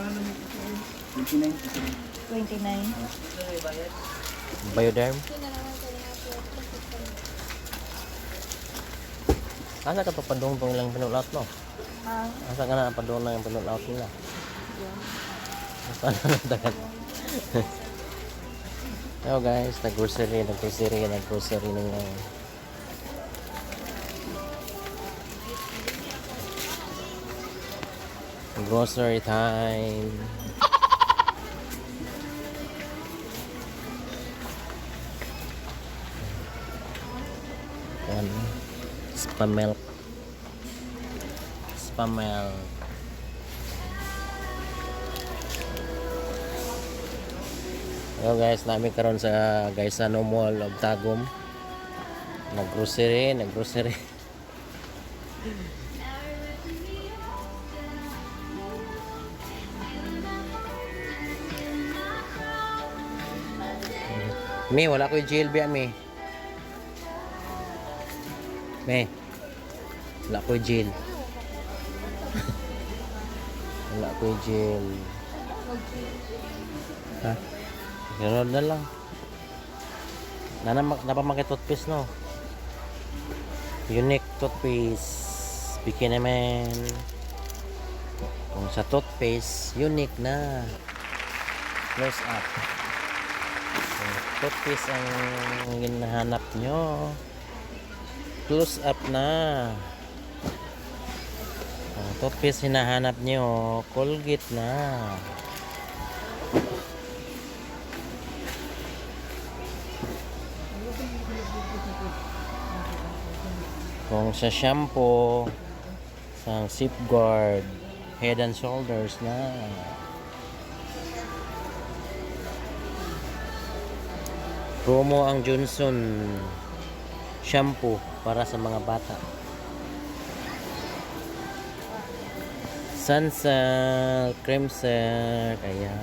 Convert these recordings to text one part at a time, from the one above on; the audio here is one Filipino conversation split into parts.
29. 29. Bioderm. Asa ka pa padung tong ilang pinulaot no? Ah, Asa ka na padung na yung pinulaot nila? Asa na nagdagan? Yo guys, nag-grocery, nag-grocery, nag-grocery na nga. Grocery time. Yan. Spam milk. Spam milk. Hello guys, namin karon sa Gaisano Mall of Tagum. Nag-grocery, nag-grocery. Mi, wala ko yung GLB Mi. Mi. Wala ko yung gel. wala ko yung gel. Ha? Ganun na lang. Nana, napamakit toothpaste, no? Unique toothpaste. Bikini naman. Kung sa toothpaste, unique na. Close up. Toothpaste ang hinahanap nyo, close up na. Kung toothpaste hinahanap nyo, Colgate na. Kung sa shampoo, sa safeguard, head and shoulders na. Promo ang Johnson shampoo para sa mga bata. Sunsilk, cream silk, ayan.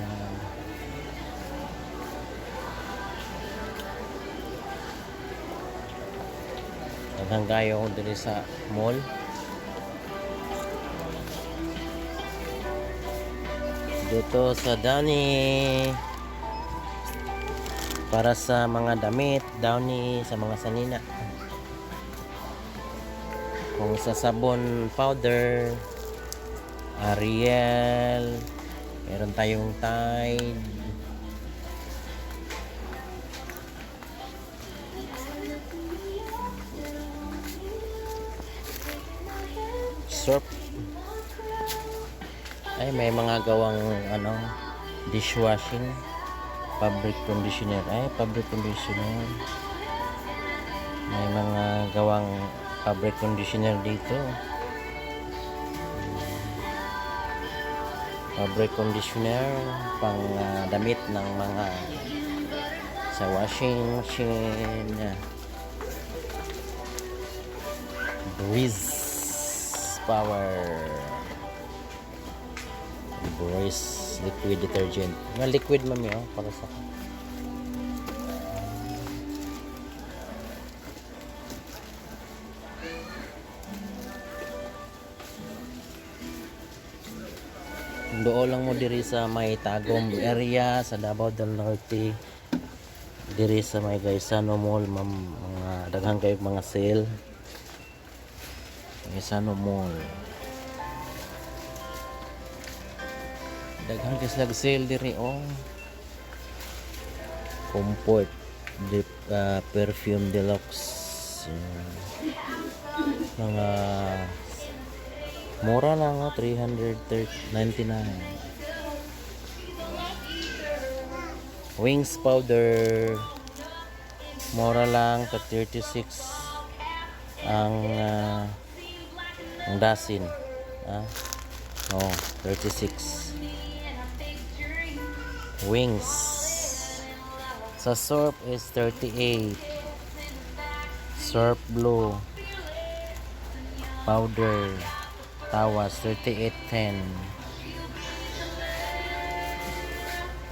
Daghang kayo ko diri sa mall. Dito sa Downy para sa mga damit, Downy sa mga sanina. Kung sa sabon powder, Ariel, meron tayong Tide, Surf. Ay, may mga gawang ano, dishwashing, fabric conditioner. Ay, fabric conditioner. May mga gawang fabric conditioner dito. Fabric conditioner pang ah, damit ng mga sa washing machine. Breeze power Breeze liquid detergent. Nga liquid mami oh para sa Doon lang mo diri sa may Tagum area sa Davao del Norte. Diri sa may Gaisano Mall ma'am mga daghang kayo mga sale. Gaisano Mall daghan kay slag sale diri oh. Comfort deep ah, perfume deluxe. Mga mura lang oh 399 wings powder. Mura lang to 36 ang ah, ang dasin ah. Oh 36 wings. Sa surf is 38 surf blue. Powder. Tawas 3810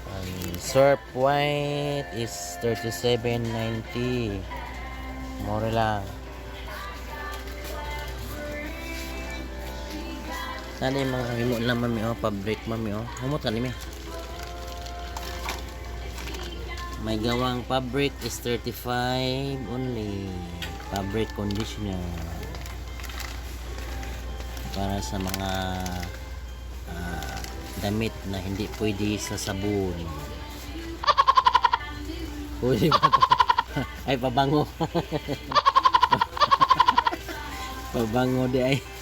um, surf white is 3790 mura lang. Nani yung mga himo lang mami oh, pabrik mami oh. Humot ka nimi. May gawang fabric is 35 only. Fabric conditioner. Para sa mga ah, damit na hindi pwede sa sabon. Pwede ba? Ay, pabango. pabango di ay.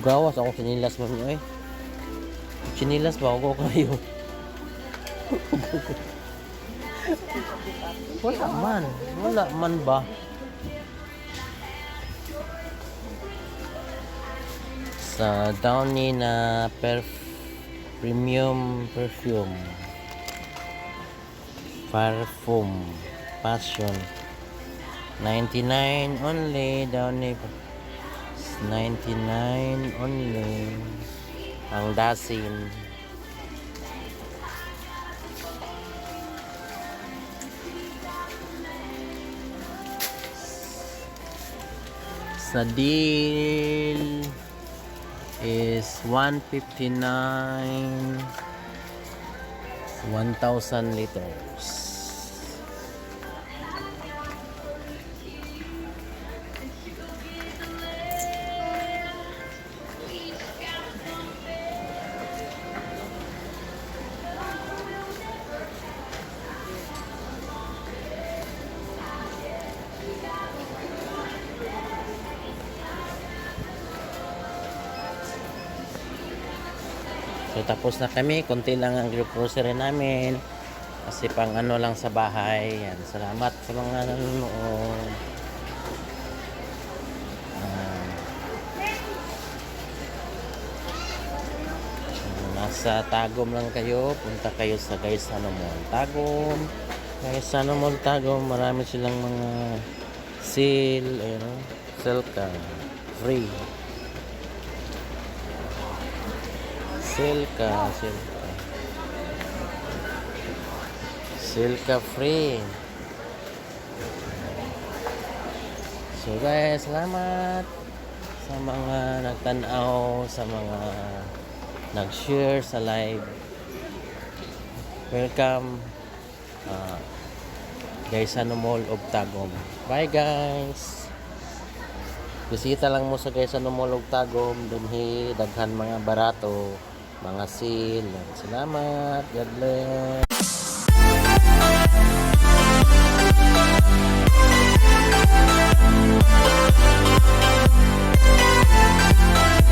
Gawas ako sinilas mo niyo eh. Sinilas ba ako kayo? Wala man. Wala man ba? Sa Downy na perf premium perfume. Parfum. Passion. 99 only. Downy 99 only. Ang dasin. Sa deal is 159 1,000 liters. So tapos na kami, konti lang ang grocery namin. Kasi pang ano lang sa bahay. Yan. Salamat sa mga nanonood. Kung nasa Tagum lang kayo, punta kayo sa Gaisano Mall. Tagum, Gaisano Mall, Tagum. Marami silang mga sale, ayun, sale ka. Free. Silka, Silka. Silka free. So guys, salamat sa mga nagtanaw, sa mga nag-share sa live. Welcome uh, guys sa Mall of Tagum. Bye guys! Bisita lang mo sa sa Mall of Tagum. Dunhi, daghan mga barato mga sil Salamat. God bless.